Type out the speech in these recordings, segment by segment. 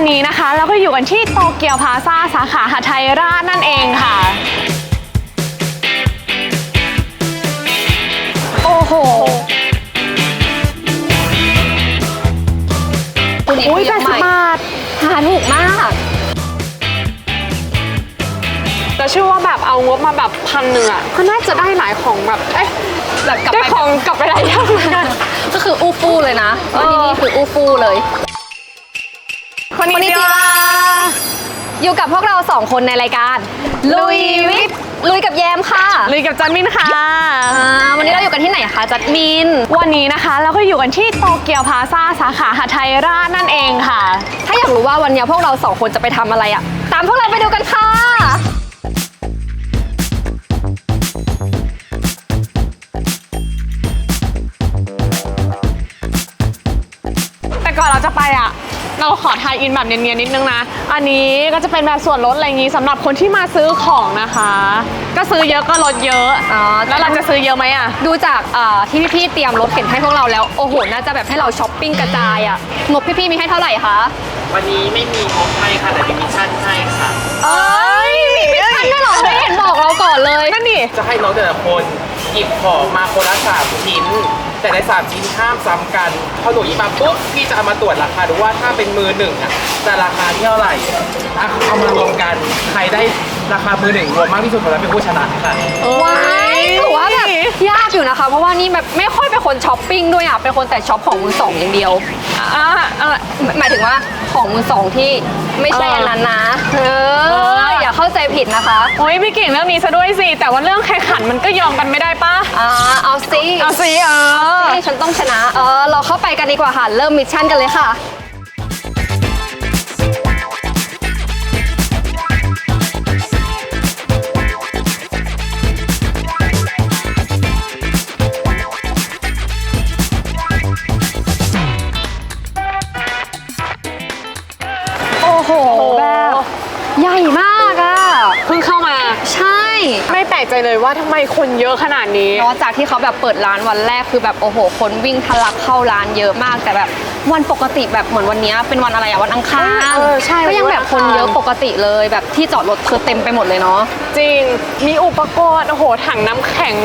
วันนี้นะคะ เราก็อยู่กันที่โตเกียวพลาซ่าสาขาหาไทยราชนั่นเองค่ะ โอ้โหคุณอุ้ยแปดสิบบาทหาถูกมากแต่เชื่อว่าแบบเอางบมาแบบพันหนึ่งอะก็น่าจะได้หลายของแบบเอ๊ะแบบกลับได้ไปของกลับไปหลายอย่างเหมือนกัน ก็คืออู้ฟู่เลยนะวันนี้นี่คืออู้ฟู่เลย คนคนนี้นี้จีวาอยู่กับพวกเราสองคนในรายการ ลุยวิทย์ลุยกับแยมค่ะ ลุยกับจันมินค่ะอ่าวันนี้เราอยู่กันที่ไหนคะจัดมิน วันนี้นะคะเราก็อยู่กันที่โตเกียวพลาซ่าสาขาหาไทยราชนั่นเองค่ะ ถ้าอยากรู้ว่าวันนี้พวกเราสองคนจะไปทำอะไรอะตามพวกเราไปดูกันค่ะ อทายอินแบบเนียนๆนิดนึงนะ อันนี้ก็จะเป็นแบบส่วนลดอะไรอย่างงี้สำหรับคนที่มาซื้อของนะคะ ก็ซื้อเยอะก็ลดเยอะอ๋อแล้วเราจะซื้อเยอะไหมอะ ดูจากเอ่อที่พี่ๆเตรียมรถเข็นให้พวกเราแล้ว โอ้โห น่าจะแบบให้เราช้อปปิ้งกระจายอะงบพี่ๆมีให้เท่าไหร่คะ วันนี้ไม่มีงบให้ค่ะแต่มีมิชชั่นให้ค่ะ เอ้ยท่านไม่หรอไม่เห็นบอกเราก่อนเลย นั่นนี่จะให้น้องแต่ละคนหยิบของมาคนละสามชิ้น แต่ในสามชิ้นห้ามซ้ำกัน พอหนูหยิบมาปุ๊บพี่จะเอามาตรวจราคาดูว่าถ้าเป็นมือหนึ่งอะจะราคาที่เท่าไหร่อะเอามารวมกันใครได้ราคามือหนึ่งรวมมากที่สุดคนนั้นเป็นผู้ชนะค่ะว้ายถือว่าแบบยากอยู่นะคะ เพราะว่านี่แบบไม่ค่อยเป็นคนช้อปปิ้งด้วยอะเป็นคนแต่ช็อปของมือสองอย่างเดียวอะอะหมายถึงว่าของมือสองที่ไม่ใช่เอออัอันนั้นนะเอเอ อออย่าเข้าใจผิดนะคะโอ้ยพี่เก่งเรื่องนี้ซะด้วยสิ แต่ว่าเรื่องแข่งขันมันก็ยอมกันไม่ได้ปะอ่าเอาสิเอาสิเออ นี่ฉันต้องชนะ เออ เราเข้าไปกันดีกว่าค่ะ เริ่มมิชชั่นกันเลยค่ะ ลกใจเลยว่าทำไมคนเยอะขนาดนี้นอกจากที่เขาแบบเปิดร้านวันแรกคือแบบโอ้โห คนวิ่งทะลักเข้าร้านเยอะมากแต่แบบ วันปกติแบบเหมือนวันเนี้ยเป็นวันอะไรอะวันอังคารเออใช่ก็ยังแบบคนเยอะปกติเลยแบบที่จอดรถคือเต็มไปหมดเลยเนาะจริงมีอุปกรณ์โอ้โหถังน้ำแข็ง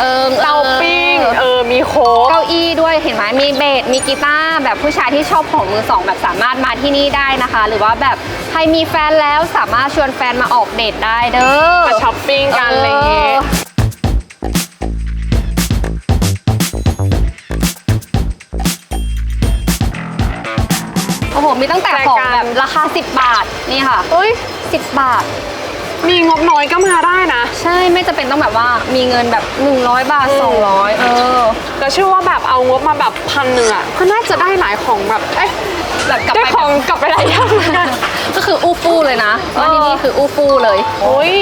เออเตาปิ้งเอเอออมีโค้กเก้าอี้ด้วยเห็นไหมมีเบสมีกีตาร์แบบผู้ชายที่ชอบของมือสองแบบสามารถมาที่นี่ได้นะคะ หรือว่าแบบใครมีแฟนแล้วสามารถชวนแฟนมาออกเดทได้เด้อมาช้อปปิ้งกันอะไรอย่างงี้โอ้โห มีตั้งแต่ของแบบราคา 10 บาท นี่ค่ะ เอ้ย 10 บาท มีงบน้อยก็มาได้นะ ใช่ ไม่จะเป็นต้องแบบว่ามีเงินแบบ 100 บาท 200 เออแต่เชื่อว่าแบบเอางบมาแบบพันหนึ่งอะก็น่าจะได้หลายของแบบ เอ๊ะแบบกลับได้ไปของกลับไปหลายอย่างเหมือนกันก็คืออู้ฟู่เลยนะวันนี้นี่คืออู้ฟู่เลยโอ้ย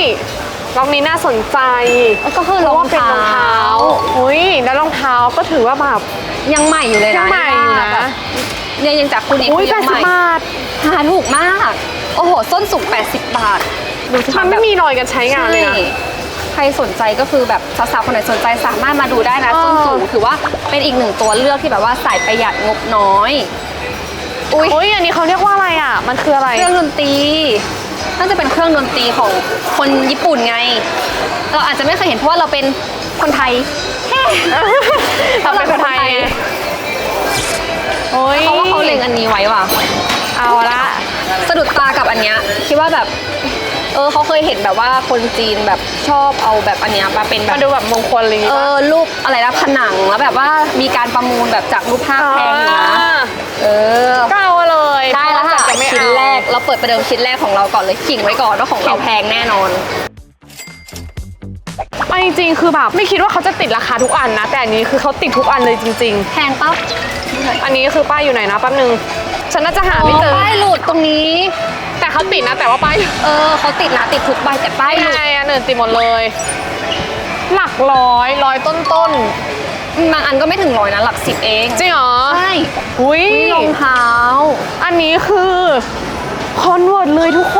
รอบนี้น่าสนใจ ก็คือเพรราะองว่าเป็นรองเท้าโอ้ยแล้วรองเท้าก็ถือว่าแบบยังใหม่อยู่เลยนะยังใหม่อยู่นะแบบ เนี่ยยังจากคุณอีกโอ้ยคือแปยัดงสิใหบม่บาทหาถูกมาก โอ้โห ส้นสูง 80 บาท ดูสิมันไม่มีรอยกันใช้งานเลยนะใช่ใครสนใจก็คือแบบสาวๆคนไหนสนใจสามารถมาดูได้นะเออส้นสูงถือว่าเป็นอีกหนึ่งตัวเลือกที่แบบว่าใส่ประหยัดงบน้อย อุ้ยโอ้ยอันนี้เขาเรียกว่าอะไรอะ มันคืออะไร เครื่องดนตรี น่าจะเป็นเครื่องดนตรีของคนญี่ปุ่นไง เราอาจจะไม่เคยเห็นเพราะว่าเราเป็นคนไทยเฮ้ทำเป็นคนไทยไง โอ้ย เพราะว่าเขาเล็งอันนี้ไว้ว่ะ เอาละสะดุดตากับอันเนี้ยคิดว่าแบบ เออเขาเคยเห็นแบบว่าคนจีนแบบชอบเอาแบบอันเนี้ยมาเป็นแบมาบดูแบบมงคลอะไรอย่างงี้เอปะอรูปอะไรนะผนังแล้วแบบว่ามีการประมูลแบบจากรูปภาพแพงอยู่นะอ่าเออ ก็เอาเลยได้แล้วค่ะจะไม่ชิ้นเอา แรกเราเปิดประเดิมชิ้นแรกของเราก่อนเลยขิงไว้ก่อนว่าของเราแพงแน่นอน เอาจริงๆคือแบบไม่คิดว่าเขาจะติดราคาทุกอันนะ แต่อันนี้คือเขาติดทุกอันเลยจริงแพงปั๊บๆอันนี้คือป้ายอยู่ไหนนะแป๊บนึง ฉันน่าจะหาอ๋ไม่อเจอ ป้ายหลุดตรงนี้ แต่เขาติดนะแต่ว่าป้ายเออเขาติดนะติดทุกใบแต่ป้ายหลุดไงอันอื่นติดหมดเลย หลักร้อยร้อยต้นต้นบางอันก็ไม่ถึงร้อยนะหลักสิบเองๆจริงเหรอใช่อุ้ยนี่รองเท้า อันนี้คือคอนเวิร์ตเลยทุกค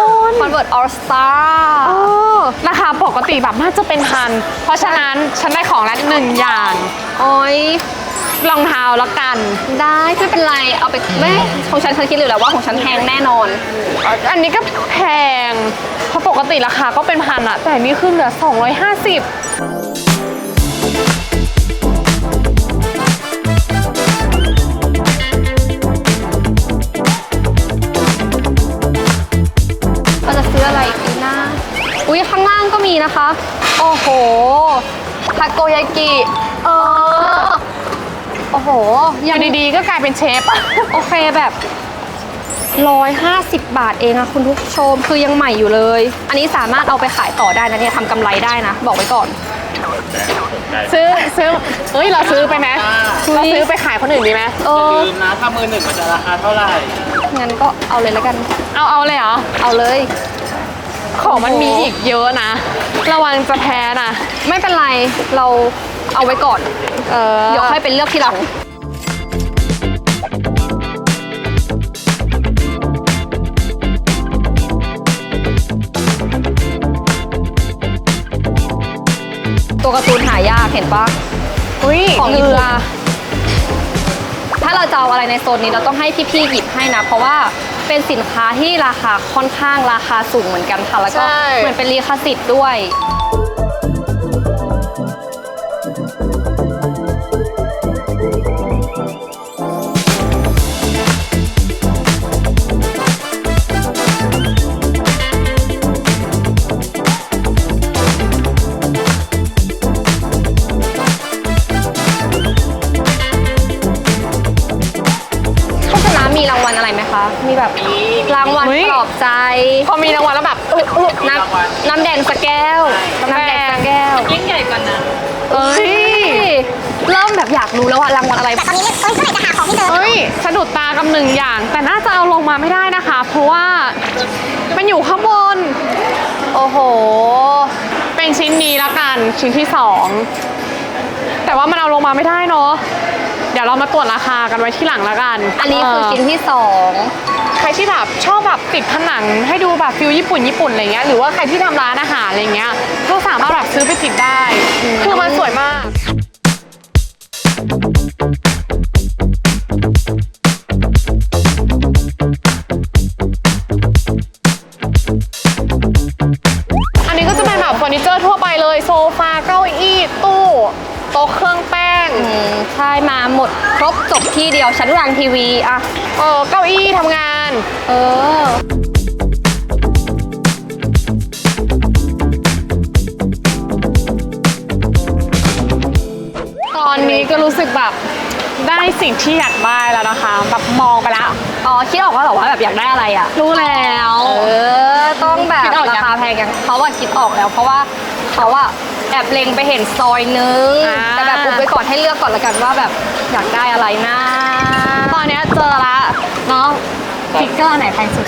น Convert All Star เออราคาปกติแบบน่าจะเป็นพัน เพราะฉะนั้นฉันได้ของละหนึ่งอย่าง โอ้ยรองเท้าละกัน ได้ไม่เป็นไร เอาไปแม่ของฉันฉันคิดอยู่แล้วว่าของฉันแพงแน่นอน อันนี้ก็แพง เพราะปกติราคาก็เป็นพันอะแต่อันนี่ขึ้นเหลือ 250 นะคะ โอ้โหทาโกยากิเออโอ้โหอยัยู่งดีๆ ก็กลายเป็นเชฟอะโอเคแบบร้อยห้าสิบบาทเองอะคุณผู้ชมคือยังใหม่อยู่เลย อันนี้สามารถเอาไปขายต่อได้นะเนี่ยทำกำไรได้นะ บอกไว้ก่อน ซื้อซื้อเอ้ย เราซื้อไปไหมเราซื้อไปขายคนอื่นดีไหมเออย่าอลืมนะถ้ามือหนึ่งมันจะราคาเท่าไหร่งั้นก็เอาเลยแล้วกัน เอาเอาเลยเหรอ เอาเลย ของมันมีอีกเยอะนะ ระวังจะแพ้นะไม่เป็นไรเราเอาไว้ก่อน เออเดี๋ยวค่อยเป็นเลือกทีหลังตัวการ์ตูนหายากเห็นปะอุ้ยของญี่เรืปุ่นอถ้าเราจะเอาอะไรในโซนนี้เราต้องให้พี่ๆหยิบให้นะ เพราะว่า เป็นสินค้าที่ราคาค่อนข้างราคาสูงเหมือนกันค่ะ แล้วก็ใช่ เหมือนเป็นลีขสิทธิ์ด้วย ริ่มแบบอยากรู้แล้วว่ารางวัลอะไร แต่ตอนนี้เอ้ยเมื่อไหร่จะหาของไม่เจอเอ้ยสะดุดตากับหนึ่งอย่าง แต่น่าจะเอาลงมาไม่ได้นะคะ เพราะว่ามันอยู่ข้างบน โอ้โห เป็นชิ้นนี้ละกันชิ้นที่สองแต่ว่ามันเอาลงมาไม่ได้เนาะเดี๋ยวเรามาตรวจราคากันไว้ที่หลังละกันอันนี้คือเชิ้นที่สองใครที่แบบชอบแบบติดผนังให้ดูแบบฟิลญี่ปุ่นญี่ปุ่นอะไรเงี้ยหรือว่าใครที่ทำร้านอาหารอะไรเงี้ยก็สามารถแบบซื้อไปติดได้ คือมันสวยมาก จบที่เดียวชั้นวางทีวีอะเออเก้าอี้ทำงาน เออ ตอนนี้ก็รู้สึกแบบได้สิ่งที่อยากได้แล้วนะคะ แบบมองไปแล้ว อ๋อ คิดออกว่าเหรอว่าแบบอยากได้อะไรอะรู้แล้ว เออ ต้องแบบคิดออกยัง ราคาแพงยังเขาว่าคิดออกแล้ว เพราะว่าเขาอะ แอบเล็งไปเห็นซอยนึง อ่า แต่แบบอุบไปก่อนให้เลือกก่อนละกันว่าแบบอยากได้อะไรนะตอนเนี้ยเจอละน้องฟิกเกอร์ไหนแพงสุด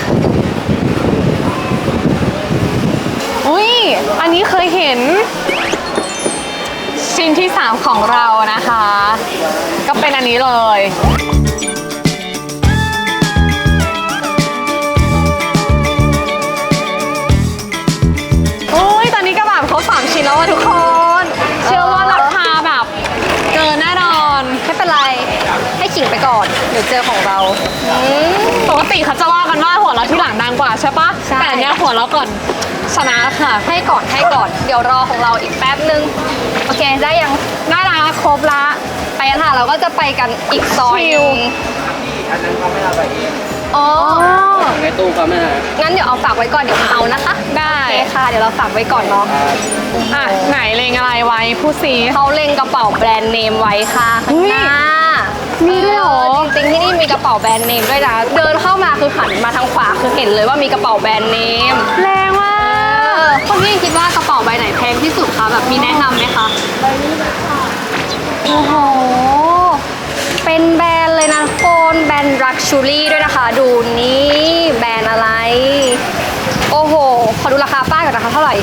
อุ้ย อันนี้เคยเห็น ชิ้นที่ 3 ของเรานะคะ ก็เป็นอันนี้เลย แบบครบสามชิ้นแล้วอะทุกคน เชื่อว่าราคาแบบเกินแน่นอนไม่เป็นไร ให้ขิงไปก่อน เดี๋ยวเจอของเราอืมปกติเขาจะว่ากันว่าหัวเราะที่หลังดังกว่าใช่ปะใช่ แต่อันเนี้ยหัวเราะก่อนชนะค่ะ ให้ก่อนให้ก่อน เดี๋ยวรอของเราอีกแป๊บนึง โอเคได้ยังได้ละครบละ ไปกันค่ะเราก็จะไปกันอีกซอยหชินึลงอันนั้นเขาไม่เอาไปเอง อ๋อในตู้เขาไม่เอางั้นเดี๋ยวเอาฝากไว้ก่อนเดี๋ยวเอานะคะได้โอเคค่ะ เดี๋ยวเราฝากไว้ก่อนเนาะอะไหนเลงอะไรไว้ผู้ซี เขาเล็งกระเป๋าแบรนด์เนมไว้ค่ะข้างหน้ามีด้วยเหรอ จริงๆที่นี่มีกระเป๋าแบรนด์เนมด้วยนะ เดินเข้ามาคือหันมาทางขวาคือเห็นเลยว่ามีกระเป๋าแบรนด์เนม แรงมาเอกอคนที่คิดว่ากระเป๋าใบไหนแพงที่สุดคะแบบมีแนะนำไหมคะใบนี้โอ้โห เป็นแบรนด์เลยนะโฟนแบรนด์ลักชูรี่ด้วยนะคะ ดูนี่แบรนด์อะไร โอ้โห ขอดูราคาป้ายก่อนนะคะเท่าไหร่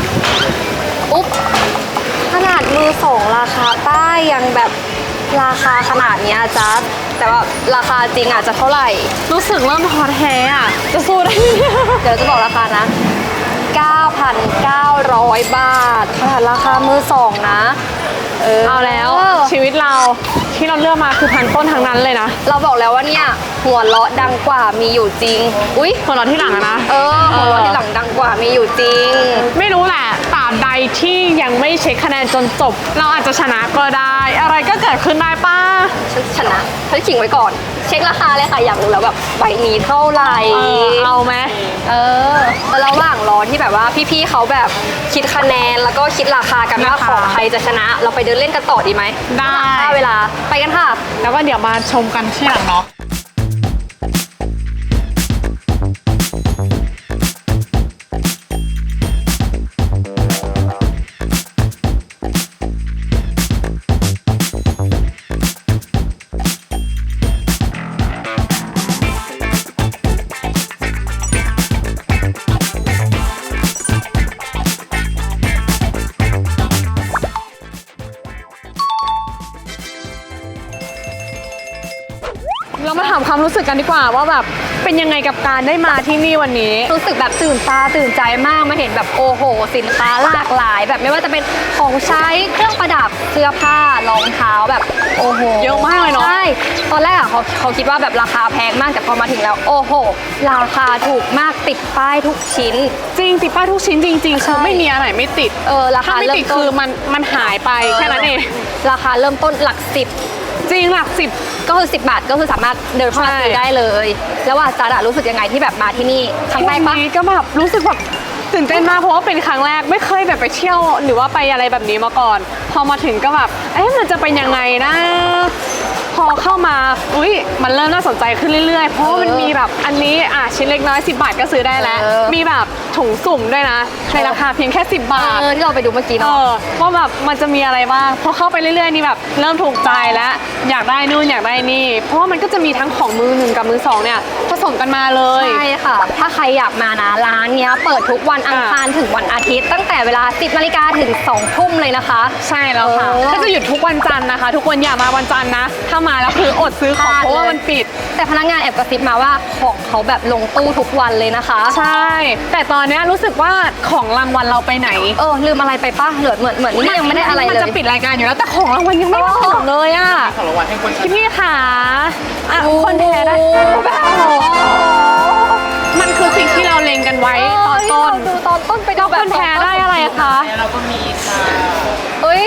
อุ๊บ ขนาดมือสองราคาป้ายยังแบบราคาขนาดเนี้ยจ๊ะแต่ว่าราคาจริงอาจจะเท่าไหร่ รู้สึกเริ่มฮอตแฮอะ จะสู้ได้ไหมเนี่ยเดี๋ยวจะบอกราคานะ 9,900 บาทขนาดราคามือสองนะ เออเอาแล้วเออชีวิตเราที่เราเลือกมาคือพันต้นทั้งนั้นเลยนะ เราบอกแล้วว่าเนี่ยหัวเราะดังกว่ามีอยู่จริง อุ้ยคนเราที่หลังอะนะ เออหัวเราะที่หลังดังกว่ามีอยู่จริง ไม่รู้แหละตราบใดที่ยังไม่เช็คคะแนนจนจบ เราอาจจะชนะก็ได้ อะไรก็เกิดขึ้นได้ป้าฉันชนะฉันขิงไว้ก่อน เช็คราคาเลยค่ะอยากรู้แล้วแบบใบนี้เท่าไหร่เออเอาไหมเออแล้วระหว่างรอที่แบบว่าพี่ๆเขาแบบคิดคะแนนแล้วก็คิดราคากันว่าราคาของใครจะชนะ เราไปเดินเล่นกันต่อดีไหมได้ถ้าเวลาไปกันค่ะ แล้วก็เดี๋ยวมาชมกันที่หลังเนาะ เรามาถามความรู้สึกกันดีกว่าว่าแบบเป็นยังไงกับการได้มาที่นี่วันนี้ รู้สึกแบบตื่นตาตื่นใจมากมาเห็นแบบโอ้โห สินค้าหลากหลาย แบบไม่ว่าจะเป็นของใช้เครื่องประดับเสื้อผ้ารองเท้าแบบโอ้โหเยอะมากเลยเนอะใช่ตอนแรกอะเขาเขาคิดว่าแบบราคาแพงมากแต่พอมาถึงแล้ว โอ้โห ราคาถูกมากติดป้ายทุกชิ้น จริงติดป้ายทุกชิ้นจริงๆคือใช่ไม่มีอะไรไม่ติดเออราถ้าคาไม่เริ่ติดมต้คืนอมันมันหายไปแค่นั้นเองราคาเริ่มต้นหลักสิบ จริงหลักสิบก็คือ 10 บาทก็คือสามารถเดินเข้ามาใช่ซื้อได้เลย แล้วว่าจัดอะรู้สึกยังไงที่แบบมาที่นี่ครั้งแรกวัปะนนี้ก็แบบรู้สึกแบบตื่นเต้นมากเพราะว่าเป็นครั้งแรกไม่เคยแบบไปเที่ยวหรือว่าไปอะไรแบบนี้มาก่อน พอมาถึงก็แบบเอ๊ะมันจะเป็นยังไงนะ พอเข้ามาอุ้ยมันเริ่มน่าสนใจขึ้นเรื่อยๆ เพราะว่ามันมีแบบอันนี้อะชิ้นเล็กน้อย 10 บาทก็ซื้อได้แล้วเออมีแบบถุงสุ่มด้วยนะในราคาเพียงแค่ 10 บาทเออที่เราไปดูเมื่อกี้เอเนาะอว่าแบบมันจะมีอะไรบ้างพอเข้าไปเรื่อยๆนี่แบบเริ่มถูกใจแล้วอยากได้นู่นอยากได้นี่ เพราะว่ามันก็จะมีทั้งของมือหนึ่งกับมือสองเนี่ยผสมกันมาเลยใช่ค่ะ ถ้าใครอยากมานะร้านเนี้ยเปิดทุกวันอังคารถึงวันอาทิตย์ ตั้งแต่เวลา 10นาฬิกาถึง2ทุ่มเลยนะคะ ใช่แล้วค่ะเออก็จะหยุดทุกวันจันทร์นะคะ ทุกคนอย่ามาวันจันทร์นะถ้ามาแล้วคืออดซื้อของพลาดเพราะว่าเลยมันปิด แต่พนักงานแอบกระซิบมาว่าของเขาแบบลงตู้ทุกวันเลยนะคะ ใช่ แต่ตอนเนี้ยรู้สึกว่าของรางวัลเราไปไหนเออลืมอะไรไปปะเหลือเหมือนเหมือนนี่ยังไม่ได้อะไรมันเลยจะปิดรายการอยู่แล้วแต่ของรางวัลยังไม่มาโอ้ถึงเลยอะของรางวัลให้คนชพี่นะพี่ๆค่ะอะโอ้คนแพ้ได้โอ้แบบมันคือสิ่งที่เราเล็งกันไว้ตอนต้นเที่เราดูตอนต้นไปดูแล้วแบคบนแพ้ได้อะไรอะคะแล้วเราก็มีค่ะเอ้ ย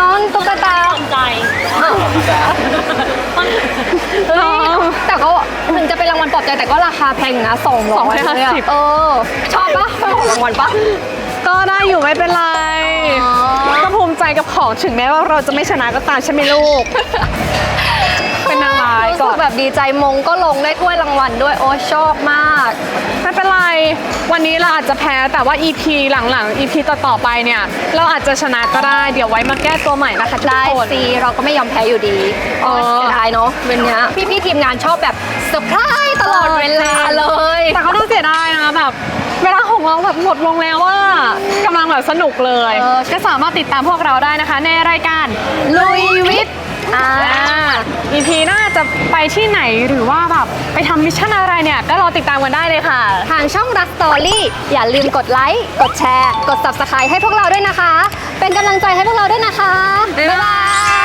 น้องตุ๊กตาใจเฮ้ยแต่ก็ถึงจะเป็นรางวัลปลอบใจแต่ก็ราคาแพงอยู่นะสองร้อย250 เออ ชอบปะชอบของรางวัลปะ ก็ได้อยู่ไม่เป็นไรอ๋อ ก็ภูมิใจกับของถึงแม้ว่าเราจะไม่ชนะก็ตามใช่ไหมลูกเป็นนางร้ายรู้ก่สึอนกแบบดีใจมงก็ลงได้ถ้วยรางวัลด้วย โอ้ยชอบมาก ไม่เป็นไร วันนี้เราอาจจะแพ้แต่ว่า EP หลังๆ EP ต่อๆไปเนี่ย เราอาจจะชนะก็ได้ เดี๋ยวไว้มาแก้ตัวใหม่นะคะทุกได้คนสิเราก็ไม่ยอมแพ้อยู่ดีเออ เสียดายเนาะเป็นเนี้ยพี่ๆทีมงานชอบแบบเซอร์ไพรส์ตลอดเวลาเลย แต่ก็ต้องเสียดายนะแบบ เวลาของเราแบบหมดลงแล้วว่ากำลังแบบสนุกเลย เออ ก็สามารถติดตามพวกเราได้นะคะ ในรายการ ลุยวิทย์อ่า อ่า EP หน้าจะไปที่ไหนหรือว่าแบบไปทำมิชชั่นอะไรเนี่ย ก็รอติดตามกันได้เลยค่ะ ทางช่องรักสตอรี่อย่าลืมกดไลค์ กดแชร์ กด subscribe ให้พวกเราด้วยนะคะ เป็นกำลังใจให้พวกเราด้วยนะคะ บ๊ายบาย